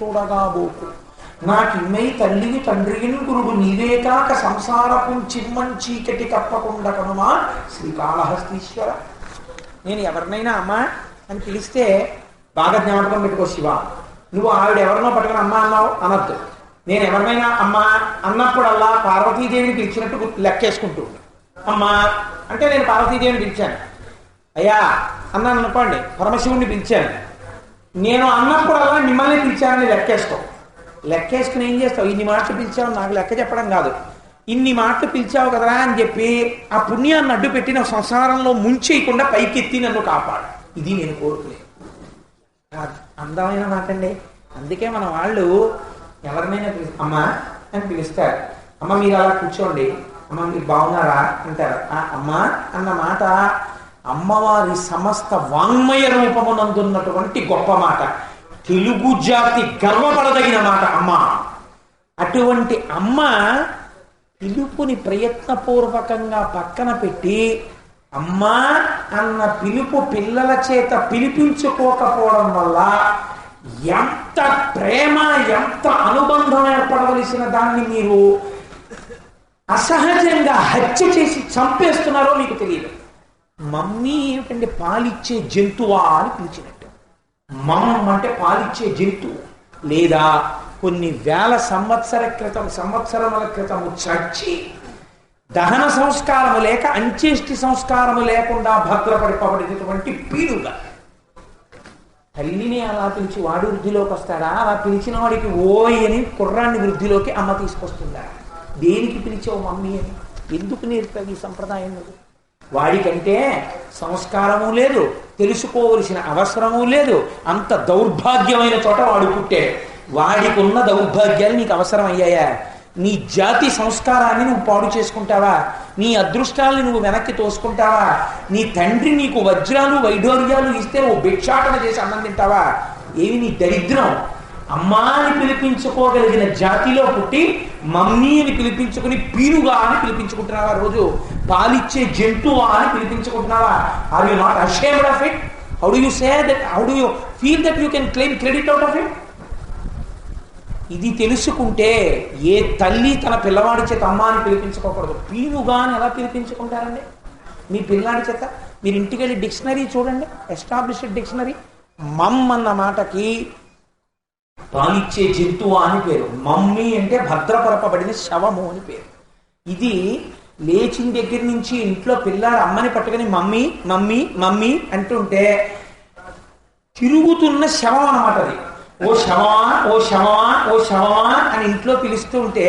చూడగా బోకు నాకిమ్మై తల్లిని తండ్రిని గురుడు నీవే కాక సంసారపు చిమ్మన్ చీకటి కప్పకుండా కనుమా? శ్రీకాళహస్తీశ్వర. నేను ఎవరినైనా అమ్మా అని పిలిస్తే బాగా జ్ఞాపకం పెట్టుకో శివ. నువ్వు ఆవిడ ఎవరినో పట్టుకుని అమ్మ అన్నావు? అనద్దు. నేను ఎవరినైనా అమ్మ అన్నప్పుడల్లా పార్వతీదేవిని పిలిచినట్టు లెక్కేసుకుంటూ అమ్మా అంటే నేను పార్వతీదేవిని పిలిచాను. అయ్యా అన్నాను అనుకోండి పరమశివుణ్ణి పిలిచాను. నేను అన్నప్పుడల్లా మిమ్మల్ని పిలిచానని లెక్కేస్తావు లెక్కేసుకుని ఏం చేస్తావు? ఇన్ని మాటలు పిలిచావు నాకు లెక్క చెప్పడం కాదు. ఇన్ని మాటలు పిలిచావు కదరా అని చెప్పి ఆ పుణ్యాన్ని అడ్డు పెట్టిన సంసారంలో ముంచేయకుండా పైకెత్తి నన్ను కాపాడు. ఇది నేను కోరుకునే అందమైన మాట అండి అందుకే మన వాళ్ళు ఎవరినైనా పిలి- అమ్మా అని పిలుస్తారు. అమ్మ మీరు అలా కూర్చోండి. అమ్మ మీరు బాగున్నారా? అంటారు. ఆ అమ్మా అన్న మాట అమ్మవారి సమస్త వాంగ్మయ రూపమునందున్నటువంటి గొప్ప మాట. తెలుగు జాతి గర్వపడదగిన మాట అమ్మ. అటువంటి అమ్మ పిలుపుని ప్రయత్నపూర్వకంగా పక్కన పెట్టి అమ్మా అన్న పిలుపు పిల్లల చేత పిలిపించుకోకపోవడం వల్ల ఎంత ప్రేమ ఎంత అనుబంధం ఏర్పడవలసిన దాన్ని మీరు అసహజంగా హత్య చేసి చంపేస్తున్నారో మీకు తెలియదు. మమ్మీ ఏమిటంటే పాలిచ్చే జంతువా అని పిలిచినట్టు. మమ్ అంటే పాలిచ్చే జంతువు లేదా కొన్ని వేల సంవత్సర క్రితం సంవత్సరముల క్రితము చచ్చి దహన సంస్కారము లేక అంత్యేష్టి సంస్కారము లేకుండా భద్రపడిపబడినటువంటి పీడుగా తల్లిని అలా పిలిచి వాడు వృద్ధిలోకి వస్తాడా? అలా పిలిచిన వాడికి ఓయ్ అని కుర్రాన్ని వృద్ధిలోకి అమ్మ తీసుకొస్తుందా? దేనికి పిలిచావు మమ్మీ అని? ఎందుకు నేర్పావు ఈ సంప్రదాయం నువ్వు? వాడికంటే సంస్కారము లేదు తెలుసుకోవలసిన అవసరము లేదు. అంత దౌర్భాగ్యమైన చోట వాడు పుట్టాడు. వాడికి ఉన్న దౌర్భాగ్యాలు నీకు అవసరం అయ్యాయా నీ జాతి సంస్కారాన్ని నువ్వు పాడు చేసుకుంటావా? నీ అదృష్టాలను నువ్వు వెనక్కి తోసుకుంటావా? నీ తండ్రి నీకు వజ్రాలు వైఢోర్యాలు ఇస్తే ఓ భిక్షాటన చేసి అన్నం తింటావా? ఏమి నీ దరిద్రం? అమ్మా అని పిలిపించుకోగలిగిన జాతిలో పుట్టి మమ్మీ అని పిలిపించుకుని పీనుగా అని పిలిపించుకుంటున్నావా రోజు? పాలిచ్చే జంతువా అని పిలిపించుకుంటున్నావా? Are you not ashamed of it how do you say that how do you feel that you can claim credit out of it ఇది తెలుసుకుంటే ఏ తల్లి తన పిల్లవాడి చేత అమ్మ అని పిలిపించుకోకూడదు. పీనుగా అని ఎలా పిలిపించుకుంటారండి? మీ పిల్లాడి చేత? మీరు ఇంటికి వెళ్ళి డిక్షనరీ చూడండి. ఎస్టాబ్లిష్డ్ డిక్షనరీ మమ్ అన్న మాటకి పాలిచ్చే జంతువు అని పేరు. మమ్మీ అంటే భద్రపరపబడిన శవము అని పేరు. ఇది లేచిన దగ్గర నుంచి ఇంట్లో పిల్లాడు అమ్మని పట్టుకుని మమ్మీ మమ్మీ మమ్మీ అంటుంటే తిరుగుతున్న శవం అన్నమాట అది. ఓ శవమా ఓ శవమా ఓ శవమా అని ఇంట్లో పిలుస్తూ ఉంటే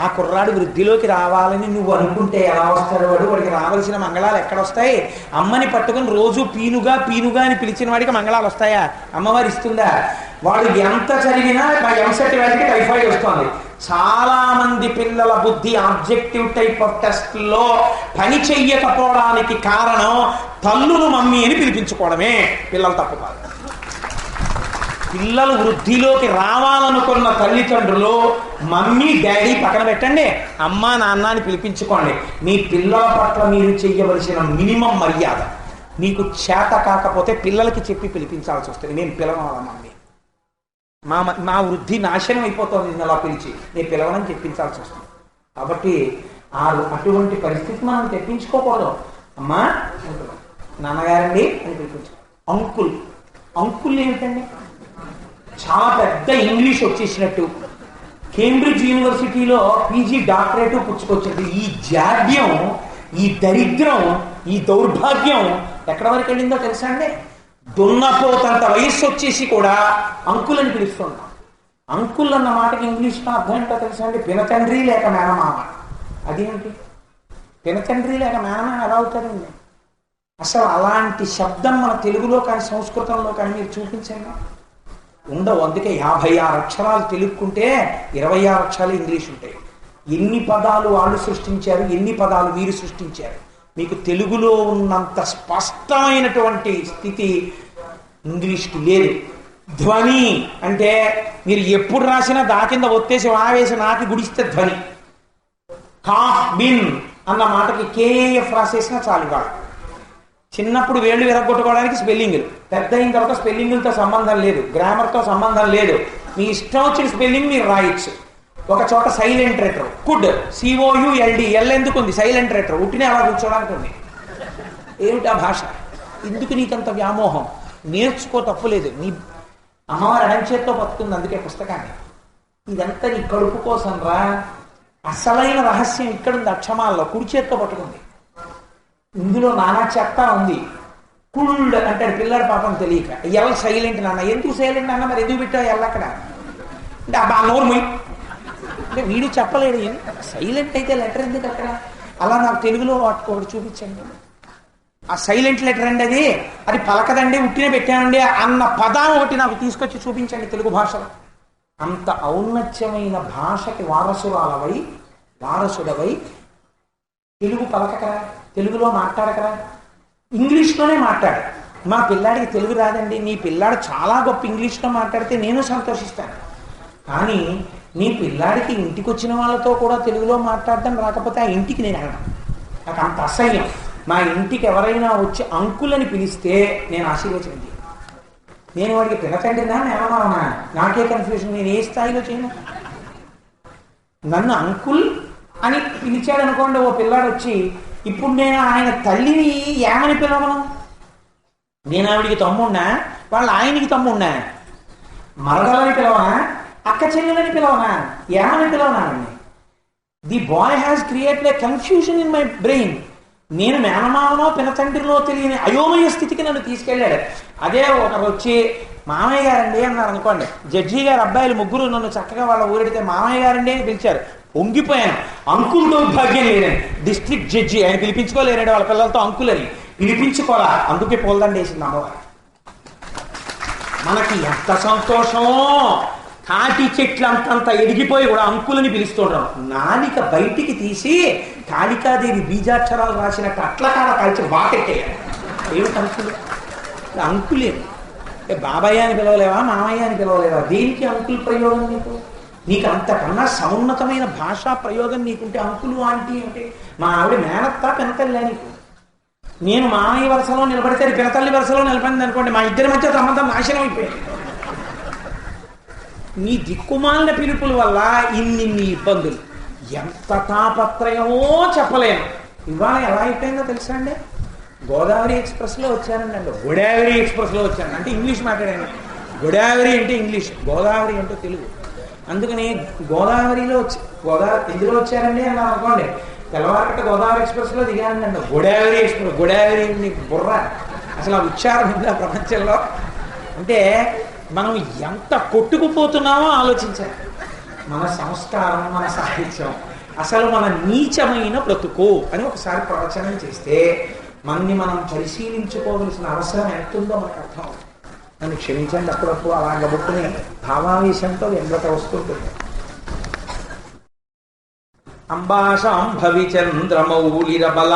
ఆ కుర్రాడు వృద్ధిలోకి రావాలని నువ్వు అనుకుంటే ఎలా వస్తాడు వాడు? వాడికి రావాల్సిన మంగళాలు ఎక్కడ వస్తాయి అమ్మని పట్టుకుని రోజు పీనుగా పీనుగా అని పిలిచిన వాడికి మంగళాలు వస్తాయా? అమ్మవారు ఇస్తుందా? వాడు ఎంత చదివినా మా ఎంసెట్ వాడికి టైఫాయిడ్ వస్తుంది. చాలా మంది పిల్లల బుద్ధి ఆబ్జెక్టివ్ టైప్ ఆఫ్ టెస్ట్లో పని చెయ్యకపోవడానికి కారణం తల్లును మమ్మీ అని పిలిపించుకోవడమే. పిల్లలు తప్పు కాదు పిల్లలు వృద్ధిలోకి రావాలనుకున్న తల్లిదండ్రులు మమ్మీ డాడీ పక్కన పెట్టండి అమ్మ నాన్న అని పిలిపించుకోండి. మీ పిల్లల పట్ల మీరు చేయవలసిన మినిమం మర్యాద. మీకు చేత కాకపోతే పిల్లలకి చెప్పి పిలిపించాల్సి వస్తుంది. నేను పిలవాల మమ్మీ? మా మా వృద్ధి నాశనం అయిపోతుంది నేను అలా పిలిచి. నేను పిలవనని చెప్పించాల్సి వస్తుంది. కాబట్టి ఆ అటువంటి పరిస్థితి మనం తెప్పించుకోకూడదు. అమ్మా నాన్నగారండి అని పిలిపించు. అంకుల్ అంకుల్ ఏమిటండి? చాలా పెద్ద ఇంగ్లీష్ వచ్చేసినట్టు. కేంబ్రిడ్జ్ యూనివర్సిటీలో పీజీ డాక్టరేట్ పుచ్చుకొచ్చింది. ఈ జాడ్యం ఈ దరిద్రం ఈ దౌర్భాగ్యం ఎక్కడ వరకు వెళ్ళిందో తెలుసా అండి? దున్నపోతంత వయస్సు వచ్చేసి కూడా అంకుల్ అని పిలుస్తున్నాం. అంకుల్ అన్న మాటకి ఇంగ్లీష్లో అర్థం ఏంటో తెలుసా అండి? పినతండ్రి లేక మేనమామ. అదేంటి? పినతండ్రి లేక మేనమామ ఎలా అవుతారండి? అసలు అలాంటి శబ్దం మన తెలుగులో కానీ సంస్కృతంలో కానీ మీరు చూపించండి. ఉండవు. అందుకే యాభై ఆరు అక్షరాలు తెలుపుకుంటే ఇరవై ఆరు అక్షరాలు ఇంగ్లీష్ ఉంటాయి. ఎన్ని పదాలు వాళ్ళు సృష్టించారు ఎన్ని పదాలు వీరు సృష్టించారు. మీకు తెలుగులో ఉన్నంత స్పష్టమైనటువంటి స్థితి ఇంగ్లీష్కి లేదు. ధ్వని అంటే మీరు ఎప్పుడు రాసినా దా కింద ఒత్తేసి వావేసి నాకి గుడిస్తే ధ్వని. కాఫ్ బిన్ అన్న మాటకి కేఎఫ్ రాసేసినా చాలు కాదు చిన్నప్పుడు వేళ్ళు విరగొట్టుకోవడానికి స్పెల్లింగ్లు పెద్ద అయిన తర్వాత స్పెల్లింగులతో సంబంధం లేదు. గ్రామర్తో సంబంధం లేదు. మీ ఇష్టం వచ్చిన స్పెల్లింగ్ మీరు రాయొచ్చు. ఒక చోట silent letter could. C O U L D L ఎందుకు ఉంది సైలెంట్ లెటర్ ఉట్టినే అలా కూర్చోడానికి ఉంది ఏమిటా భాష? ఎందుకు నీకంత వ్యామోహం? నేర్చుకో తప్పులేదు నీ అమ్మవారి ఎడం చేత్తో అందుకే పుస్తకాన్ని. ఇదంతా నీ కడుపు కోసం రా. అసలైన రహస్యం ఇక్కడుంది అక్షమాల్లో. కుడి చేత్తో పట్టుకుంది. ఇందులో నానా చెత్త ఉంది. కుళ్ళు అంటాడు పిల్లడు పాపం తెలియక. ఎవరు సైలెంట్ నాన్న? ఎందుకు సైలెంట్ అన్న మరి ఎందుకు పెట్టావు ఎల్ అంటే అబ్బా నోరు మొయ్. అంటే వీడు చెప్పలేడు సైలెంట్ అయితే లెటర్ ఎందుకు అక్కడ? అలా నాకు తెలుగులో వాటి ఒకటి చూపించండి. ఆ సైలెంట్ లెటర్ అండి అది. అది పలకదండి ఉట్టినే పెట్టానండి అన్న పదం ఒకటి నాకు తీసుకొచ్చి చూపించండి తెలుగు భాషలో. అంత ఔన్నత్యమైన భాషకి వారసురాలవై వారసుడవై తెలుగు పలకకరా తెలుగులో మాట్లాడకరా? ఇంగ్లీష్లోనే మాట్లాడు. మా పిల్లాడికి తెలుగు రాదండి. నీ పిల్లాడు చాలా గొప్ప ఇంగ్లీష్లో మాట్లాడితే నేను సంతోషిస్తాను. కానీ నీ పిల్లాడికి ఇంటికి వచ్చిన వాళ్ళతో కూడా తెలుగులో మాట్లాడడం రాకపోతే ఆ ఇంటికి నేను వెళ్ళను. నాకు అంత అసహ్యం. మా ఇంటికి ఎవరైనా వచ్చి అంకులని పిలిస్తే నేను ఆశీర్వచనం నేను వాడికి పిలకండినా నేనమావనా నాకే కన్ఫ్యూజన్ నేను ఏ స్థాయిలో చేయను? నన్ను అంకుల్ అని పిలిచాడు అనుకోండి ఓ పిల్లాడు వచ్చి ఇప్పుడు నేను ఆయన తల్లిని ఏమని పిలవను నేను ఆవిడికి తమ్ముడినా వాళ్ళ ఆయనకి తమ్ముడినా మరదలని పిలవనా? అక్క చెల్లెలని పిలవనా? ఏమని పిలవనా the boy has created a confusion in my brain నేను మేనమామనో పినతండ్రిలో తెలియని అయోమయ స్థితికి నన్ను తీసుకెళ్ళాడు. అదే ఒకరు వచ్చి మామయ్య గారండి అన్నారు అనుకోండి. జడ్జి గారు అబ్బాయిలు ముగ్గురు నన్ను చక్కగా వాళ్ళ ఊరెడితే మామయ్య గారండి అని పిలిచారు. ఒంగిపోయాను అంకుల్ దౌర్భాగ్యం లేదని డిస్ట్రిక్ట్ జడ్జి ఆయన పిలిపించుకోలేరండి వాళ్ళ పిల్లలతో అంకులని. పిలిపించుకోరా అందుకే పోల్దండి వేసింది అమ్మవారు. మనకి ఎంత సంతోషమో! తాటి చెట్లు అంతంత ఎదిగిపోయి కూడా అంకులని పిలుస్తుంటాం నాలిక బయటికి తీసి కాళికాదేవి బీజాక్షరాలు రాసినట్టు అట్లా కాడ కాల్చి వాటెట్టేయాలి ఏమిటి అంకులు? అంకులేమి బాబాయ్య అని పిలవలేవా? మామయ్య అని పిలవలేవా? దేనికి అంకుల్ ప్రయోగం నీకు? నీకు అంతకన్నా సమున్నతమైన భాషా ప్రయోగం నీకుంటే అంకులు ఆంటీ అంటే మా ఆవిడ మేనత్తా పెనతల్లి నీకు. నేను మామయ్య వరుసలో నిలబడితే అది పినతల్లి వరుసలో నిలబడింది అనుకోండి మా ఇద్దరి మధ్య సంబంధం నాశనం అయిపోయింది. నీ దిక్కుమాలిన పిలుపుల వల్ల ఇన్నిన్ని ఇబ్బందులు. ఎంత తాపత్రయమో చెప్పలేను. ఇవాళ ఎలా అయిపోయిందో తెలుసా అండి? గోదావరి ఎక్స్ప్రెస్లో వచ్చానండి అండి. గోదావరి ఎక్స్ప్రెస్లో వచ్చాను. అంటే ఇంగ్లీష్ మాట్లాడాను. గోదావరి అంటే ఇంగ్లీష్ గోదావరి అంటే తెలుగు. అందుకని గోదావరిలో వచ్చి గోదావరి ఎందులో వచ్చారండి అలా అనుకోండి. తెల్లవారకట్ట గోదావరి ఎక్స్ప్రెస్లో దిగానండి. అండి గోదావరి ఎక్స్ప్రెస్ గోదావరి బుర్ర. అసలు ఆ ఉచ్చారం ఉందా ప్రపంచంలో? అంటే మనం ఎంత కొట్టుకుపోతున్నామో ఆలోచించాలి. మన సంస్కారం మన సాహిత్యం. అసలు మన నీచమైన బ్రతుకు అని ఒకసారి ప్రవచనం చేస్తే మనని మనం పరిశీలించుకోవలసిన అవసరం ఎంతుందో మనకు అర్థం అవుతుంది. నన్ను క్షమించండి అప్పుడప్పుడు అలా గబుక్కుని భావావేశంతో వెంబట వస్తుంటుంది. అంబాశాంభవి చంద్రమౌళిరబల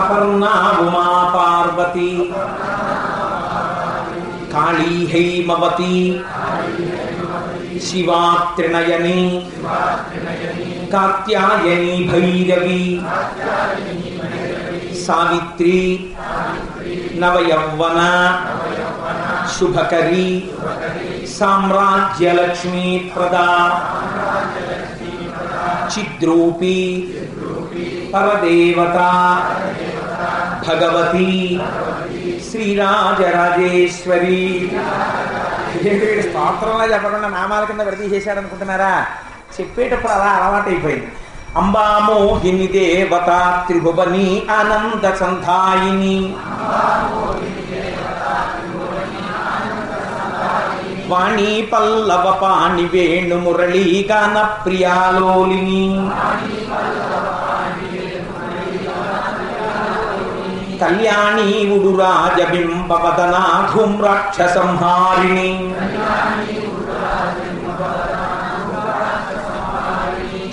అపర్ణా ఉమా పార్వతి కాళీ హైమవతి శివా త్రినయని కాత్యాయని భైరవి సావిత్రి నవయవ్వన శుభకరి సామ్రాజ్యలక్ష్మీ ప్రదా చిద్రూపి పరదేవత భగవతి శ్రీరాజరాజేశ్వరి. స్తోత్రంలో చెప్పకుండా నామాల కింద విడతీసేశాడు అనుకుంటున్నారా చెప్పేటప్పుడు అలా అలవాటు అయిపోయింది అంబామోహిని దేవత త్రిభువని ఆనంద సంధాయిని. వాణి పల్లవ పాణి వేణు మురళీ గాన ప్రియాలోలిని. కళ్యాణీ కళ్యాణి ఉడురాజబింబవదనా ధూమ్రాక్ష సంహారిణి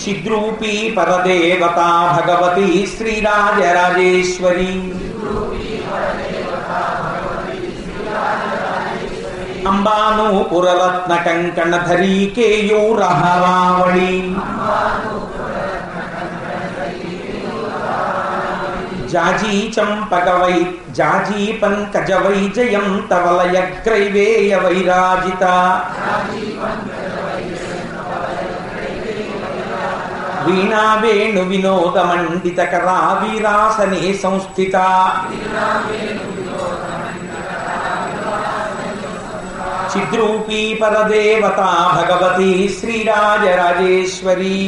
चिद्रूपी परदेवता भगवती श्रीराजराजेश्वरी। अम्बानुपुररत्नकङ्कणधरी केयूरहरावळी। जाजी चंपक वै जाजी पंकज वै जयंत वलय ग्रैवेय वैराजिता వీణా వేణు వినోద మండిత కరా వీరాసనే సంస్థిత. చిద్రూపీ పరదేవత భగవతి శ్రీరాజరాజేశ్వరీ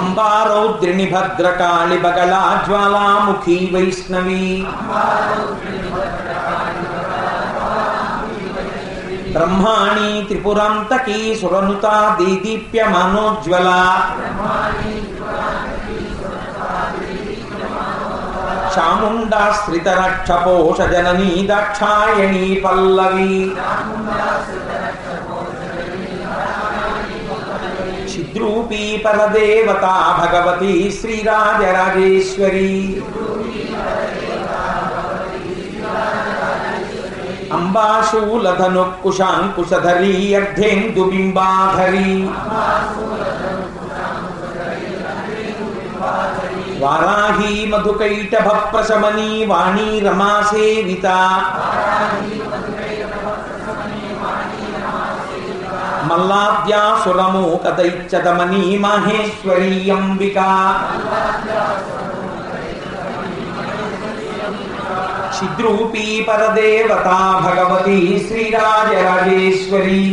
అంబారౌద్రిణి భద్రకాళి బగళా జ్వాలాముఖీ వైష్ణవీ. బ్రహ్మాణి త్రిపురాంతకీ సురనుత దీదీప్య మనోజ్వల. చాముండాశ్రితరక్షపోష జననీ దాక్షాయణీ పల్లవి. చిద్రూపీ పరదేవత భగవతి శ్రీరాజరాజేశ్వరి. अम्बाशूलधनुकुशाङ्कुशधरी अर्धेन्दुबिम्बाधरी वाराही मधुकैटभप्रशमनी वाणी रमा सेविता मल्लाद्या सुरमोकदैच्चदमनी माहेश्वरी शिद्रूपी परदेवता भगवती श्रीराजराजेश्वरी।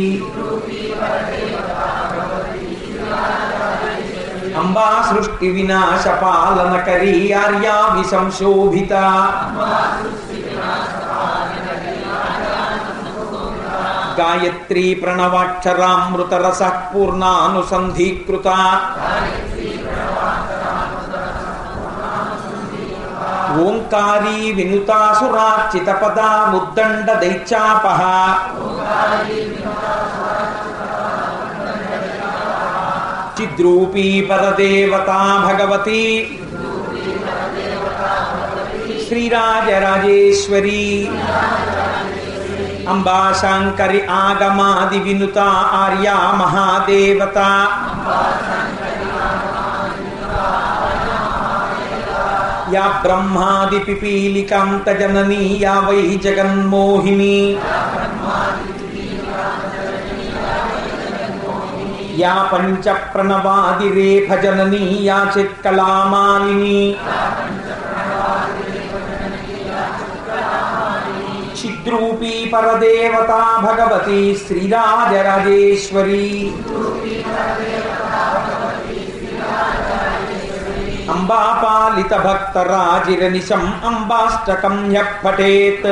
अम्बा सृष्टिविनाशपालनकरी आर्या विशंशोभिता गायत्री प्रणवाक्षरामृतरसः पूर्णानुसन्धीकृता। ఆర్యా విసంశోభిత గాయత్రీ ప్రణవాక్షరామృత రస పూర్ణానుసంధీకృత ఓంకారీ వినుతాసురార్చిత పదా ముద్దండ దైత్యాపహ చిద్రూపీ పరదేవత భగవతి శ్రీరాజరాజేశ్వరి या ब्रह्मादि ब्रह्मादिपिपीलिकां तजननी या वै जगन्मोहिनी। या पंच प्रणवादि रेख जननी या चित्कला मालिनी चिद्रूपी परदेवता भगवती श्रीराजराजेश्वरी। అంబాపాలిత భక్త రాజిర నిశం అంబాష్టకం హ్య పఠేత్.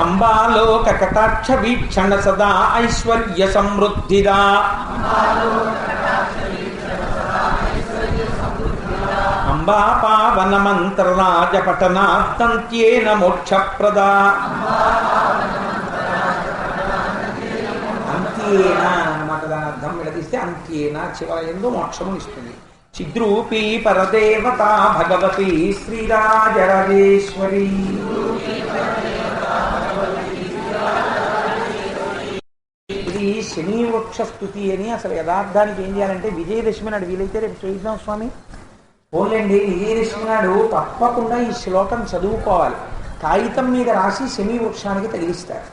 అంబాలోక కటాక్ష వీక్షణ సదా ఐశ్వర్య సమృద్ధిదా. అంబా పావన మంత్ర రాజ పఠనాత్తంత్యేన మోక్షప్రదా. అంత్యేన? అన్నమాట విడదీస్తే అంత్యేన చివరయందు మోక్షము ఇస్తుంది చిద్రూపీ పరదేవత భగవతి శ్రీరాజరాజేశ్వరి. ఇది శని వృక్ష స్థుతి అని అసలు యథార్థానికి ఏం చేయాలంటే విజయదశమి నాడు వీలైతే రేపు చేద్దాం స్వామి. పోలేండి విజయదశమి నాడు తప్పకుండా ఈ శ్లోకం చదువుకోవాలి. కాగితం మీద రాసి శని వృక్షానికి తగిలిస్తారు.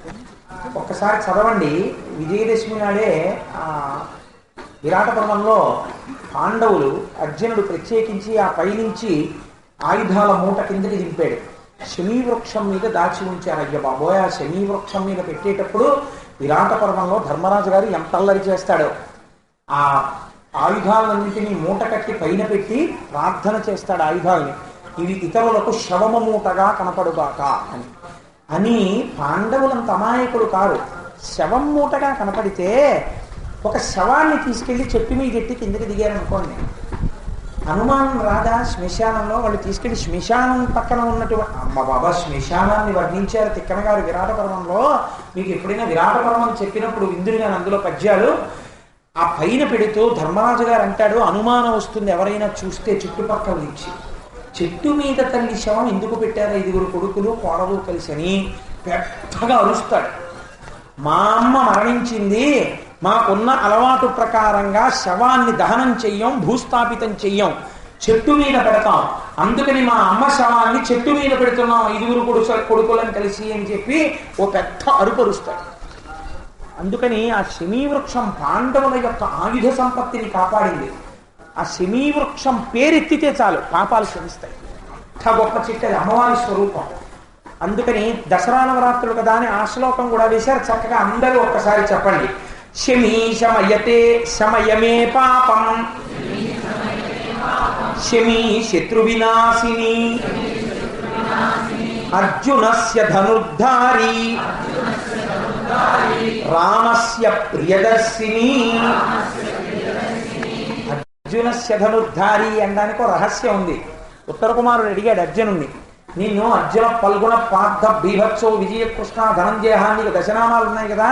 ఒక్కసారి చదవండి. విజయదశమి నాడే ఆ విరాట పర్వంలో పాండవులు అర్జునుడు ప్రత్యేకించి ఆ పైనుంచి ఆయుధాల మూట కిందకి దింపాడు. శమీవృక్షం మీద దాచి ఉంచారు అయ్య బాబోయ్. ఆ శమీవృక్షం మీద పెట్టేటప్పుడు విరాట పర్వంలో ధర్మరాజు గారు ఎంత అల్లరి చేస్తాడో. ఆ ఆయుధాలన్నింటినీ మూట కట్టి పైన పెట్టి ప్రార్థన చేస్తాడు ఆయుధాలని. ఇవి ఇతరులకు శవమ మూటగా కనపడుగాక అని. అని పాండవులంత అమాయకులు కారు శవం మూటగా కనపడితే ఒక శవాన్ని తీసుకెళ్ళి చెప్పి మీ ఎట్టి కిందకి దిగారనుకోండి. అనుమానం రాదా శ్మశానంలో వాళ్ళు తీసుకెళ్ళి శ్మశానం పక్కన ఉన్నటువంటి అమ్మ బాబా శ్మశానాన్ని వర్ణించారు తిక్కన గారు విరాట పర్వంలో మీకు ఎప్పుడైనా విరాట పర్వం చెప్పినప్పుడు విందులు గాని అందులో పద్యాలు? ఆ పైన పెడుతూ ధర్మరాజు గారు అంటాడు అనుమానం వస్తుంది ఎవరైనా చూస్తే చుట్టుపక్కల నుంచి. చెట్టు మీద తల్లి శవం ఎందుకు పెట్టారు ఐదుగురు కొడుకులు? కోడలు కలిసి పెద్దగా అరుస్తాడు. మా అమ్మ మరణించింది మాకున్న అలవాటు ప్రకారంగా శవాన్ని దహనం చెయ్యం భూస్థాపితం చెయ్యం. చెట్టు మీద పెడతాం. అందుకని మా అమ్మ శవాన్ని చెట్టు మీద పెడుతున్నాం ఐదుగురు కొడుకు కొడుకులను కలిసి అని చెప్పి ఓ పెద్ద అరుపరుస్తాడు. అందుకని ఆ శమీవృక్షం పాండవుల యొక్క ఆయుధ సంపత్తిని కాపాడింది. ఆ శమీ వృక్షం పేరెత్తితే చాలు పాపాలు క్షమిస్తాయి. అంత గొప్ప చెట్టు అది అమ్మవారి స్వరూపం. అందుకని దసరా నవరాత్రులు కదా అని ఆ శ్లోకం కూడా వేశారు. చక్కగా అందరూ ఒక్కసారి చెప్పండి. శమీ శమయతే శమయమే పాపం. శమీ శత్రు వినాశిని అర్జునస్య ధనుర్ధారి. రామస్య ప్రియదర్శిని. అర్జునస్య అనడానికి రహస్యం ఉంది. ఉత్తర కుమారుడు అడిగాడు అర్జునుణ్ణి నిన్ను అర్జున పల్గుణ పార్థ బీభత్సో విజయ కృష్ణ ధనంజయ నీకు దశనామాలు ఉన్నాయి కదా.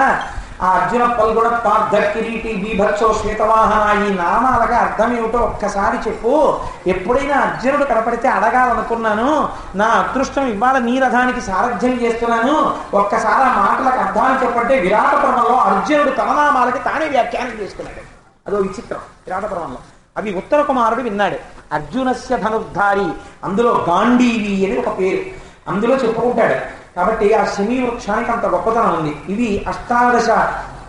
ఆ అర్జున పల్గుణ పార్థ కిరీటి బీభత్సో శ్వేతవాహన ఈ నామాలకి అర్థం ఏమిటో ఒక్కసారి చెప్పు. ఎప్పుడైనా అర్జునుడు కనపడితే అడగాలనుకున్నాను. నా అదృష్టం ఇవాళ నీ రథానికి సారథ్యం చేస్తున్నాను. ఒక్కసారి ఆ మాటలకు అర్థాలు చెప్పంటే విరాట పర్వంలో అర్జునుడు తన నామాలకి తానే వ్యాఖ్యానం చేసుకున్నాడు అదో విచిత్రం విరాట పర్వంలో. అవి ఉత్తర కుమారుడు విన్నాడు. అర్జునస్య ధనుర్ధారి అందులో గాంధీవి అని ఒక పేరు. అందులో చెప్పుకుంటాడు. కాబట్టి ఆ శని వృక్షానికి అంత గొప్పతనం ఉంది. ఇది అష్టాదశ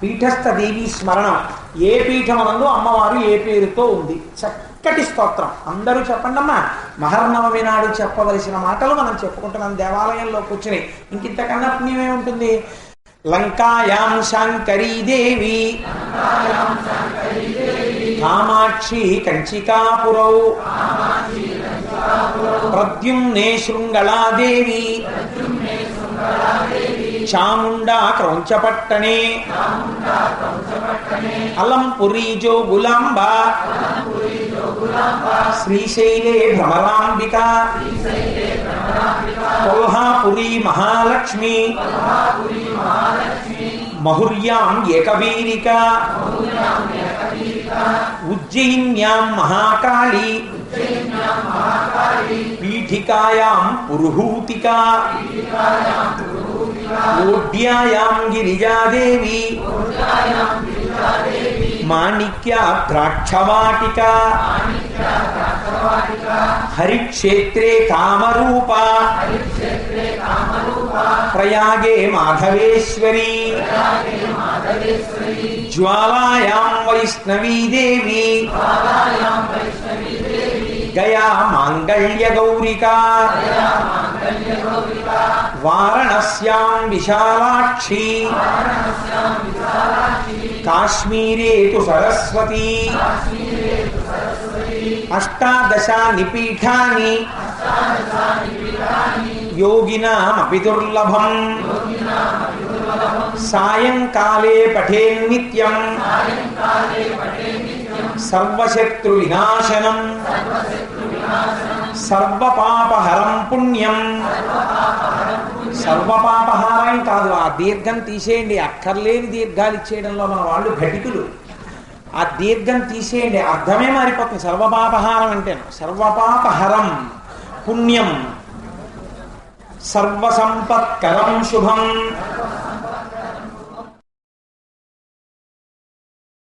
పీఠస్థ దేవి స్మరణం. ఏ పీఠమనందు అమ్మవారు ఏ పేరుతో ఉంది? చక్కటి స్తోత్రం. అందరూ చెప్పండి అమ్మా మహర్నవమి నాడు చెప్పవలసిన మాటలు మనం చెప్పుకుంటున్నాం దేవాలయంలో కూర్చుని. ఇంకింతకన్నా పుణ్యమే ఉంటుంది. లంకాయాం శాంకరీ దేవి. కామాక్షి కంచికాపురౌ. ప్రద్యుమ్నే శృంగళాదేవి. చాముండా క్రౌంచపట్టణే. అలంపురీ జోగులాంబ శ్రీశైలే భ్రమరాంబిక. కొల్హాపురీ మహాలక్ష్మి. మహుర్యాం ఏకవీరిక. उज्जयिन्यां महाकाली। पीठिकायां पुरुहूतिका। ओड्यायां माणिक्या द्राक्षवाटिका। हरिक्षेत्रे कामरूपा। प्रयागे माधवेश्वरी। ज्वालायां वैष्णवी देवी। गया मांगल्य गौरिका। वाराणस्यां विशालाक्षी। काश्मीरे तु सरस्वती। अष्टादशा निपीठानि योगिनामपि दुर्लभम्। సాయంకాలే పఠేన్నిత్యం సర్వశత్రు వినాశనం సర్వపాపహరం పుణ్యం. సర్వపాపహారం కాదు ఆ దీర్ఘం తీసేయండి. అక్కర్లేని దీర్ఘాలు ఇచ్చేయడంలో మన వాళ్ళు ఘటికులు. ఆ దీర్ఘం తీసేయండి. అర్థమే మారిపోతుంది. సర్వపాపహారం అంటే సర్వపాపహరం పుణ్యం. సర్వసంపత్కరం శుభం.